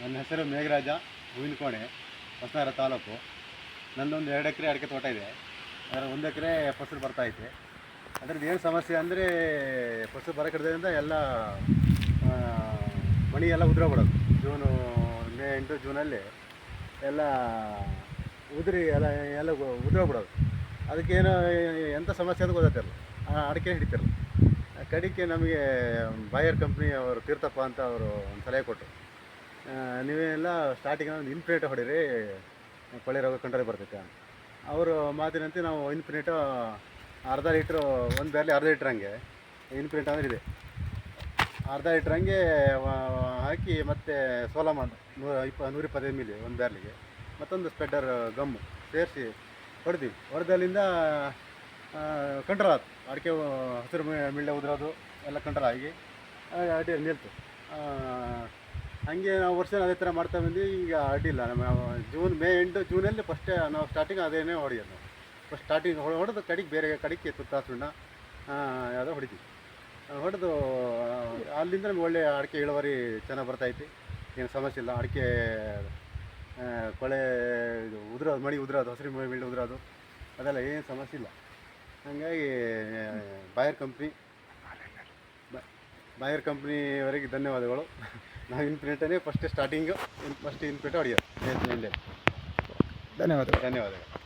ನನ್ನ ಹೆಸರು ಮೇಘರಾಜ, ಹೂವಿನಕೋಣೆ, ಹೊಸನಗರ ತಾಲೂಕು. ನನ್ನೊಂದು ಎರಡು ಎಕರೆ ಅಡಿಕೆ ತೋಟ ಇದೆ. ಅದರ ಒಂದು ಎಕರೆ ಫಸಲು ಬರ್ತಾಯಿದೆ ಅದ್ರದ್ದು ಏನು ಸಮಸ್ಯೆ ಅಂದರೆ ಫಸಲು ಬರಕಡ್ದಿಂದ ಎಲ್ಲ ಮಣಿ ಎಲ್ಲ ಉದುರೋಗ್ಬಿಡೋದು ಜೂನು ಮೇ ಎಂಟು ಜೂನಲ್ಲಿ ಎಲ್ಲ ಉದುರಿ, ಎಲ್ಲ ಎಲ್ಲ ಉದುರೋಗ್ಬಿಡೋದು ಅದಕ್ಕೇನು ಎಂಥ ಸಮಸ್ಯೆ ಅಂತ ಗೊತ್ತಾಗ್ತಿರಲ್ಲ ಅಡಿಕೆ ಹಿಡಿತಿರಲ್ಲ. ಕಡಿಕೆ ನಮಗೆ ಬಾಯರ್ ಕಂಪ್ನಿ ಅವರು ತೀರ್ಥಪ್ಪ ಅಂತ ಅವರು ಒಂದು ಸಲಹೆ ಕೊಟ್ಟರು. ನೀವೆಲ್ಲ ಸ್ಟಾರ್ಟಿಂಗ್ ಒಂದು ಇನ್ಫಿನೇಟ್ ಹೊಡೀರಿ ಕೊಳೆ ರೋಗ ಕಂಟ್ರೋಲ್ ಬರ್ತೈತೆ. ಅವರು ಮಾತಿನಂತೆ ನಾವು ಇನ್ಫಿನಿಟು ಅರ್ಧ ಲೀಟ್ರು ಒಂದು ಬ್ಯಾರ್ಲಿ ಅರ್ಧ ಲೀಟ್ರ್ ಹಂಗೆ. ಇನ್ಫಿನೇಟ್ ಅಂದ್ರೆ ಇದೆ. ಅರ್ಧ ಲೀಟ್ರ್ ಹಂಗೆ ಹಾಕಿ ಮತ್ತು ಸೋಲಮಾನ್ ನೂರ ಇಪ್ಪ, ನೂರ ಇಪ್ಪತ್ತೈದು ಮಿಲಿ ಒಂದು ಬ್ಯಾರ್ಲಿಗೆ ಮತ್ತೊಂದು ಸ್ಪೆಡ್ಡರ್ ಗಮ್ಮು ಸೇರಿಸಿ ಹೊಡೆದಿವಿ. ಹೊಡೆದಲ್ಲಿಂದ ಕಂಟ್ರೋಲ್ ಆಯ್ತು ಅಡಿಕೆ ಹಸಿರು ಮಿಳ್ಳೆ ಉದುರೋದು, ಎಲ್ಲ ಕಂಟ್ರೋಲ್ ಆಗಿ ಅಡಿ ನಿಲ್ತು. ಹಂಗೆ ನಾವು ವರ್ಷ ಅದೇ ಥರ ಮಾಡ್ತಾ ಬಂದ್ವಿ. ಈಗ ಅಡ್ಡಿಲ್ಲ. ನಮ್ಮ ಜೂನ್, ಮೇ ಎಂಟು ಜೂನಲ್ಲಿ ಫಸ್ಟೇ ನಾವು ಸ್ಟಾರ್ಟಿಂಗ್ ಅದೇನೇ ಹೊಡೆಯೋದು. ನಾವು ಫಸ್ಟ್ ಸ್ಟಾರ್ಟಿಂಗ್ ಹೊಡೆದು ಕಡಿಗೆ ಬೇರೆ ಕಡಿಗೆ ತುತ್ತ ಸುಣ್ಣ ಯಾವುದೋ ಹೊಡಿತೀವಿ. ಹೊಡೆದು ಅಲ್ಲಿಂದ ನಮ್ಗೆ ಒಳ್ಳೆ ಅಡಿಕೆ ಇಳುವರಿ ಚೆನ್ನಾಗಿ ಬರ್ತೈತಿ ಏನು ಸಮಸ್ಯೆ ಇಲ್ಲ. ಅಡಿಕೆ ಕೊಳೆ, ಇದು ಉದುರೋದು, ಮಡಿ ಉದುರೋದು, ಹಸಿರು ಮಿಳಿ ಉದುರೋದು, ಅದೆಲ್ಲ ಏನು ಸಮಸ್ಯೆ ಇಲ್ಲ. ಹಾಗಾಗಿ ಬಾಯರ್ ಕಂಪ್ನಿ ಬಾಯರ್ ಕಂಪ್ನಿವರೆಗೆ ಧನ್ಯವಾದಗಳು. ನಾವು ಇನ್ಫಿನಿಟನೇ ಫಸ್ಟ್ ಸ್ಟಾರ್ಟಿಂಗು ಫಸ್ಟ್ ಇನ್ಫಿನಿಟ್ ಹೊಡೆಯೋದು ಧನ್ಯವಾದ ಧನ್ಯವಾದಗಳು. ಧನ್ಯವಾದಗಳು.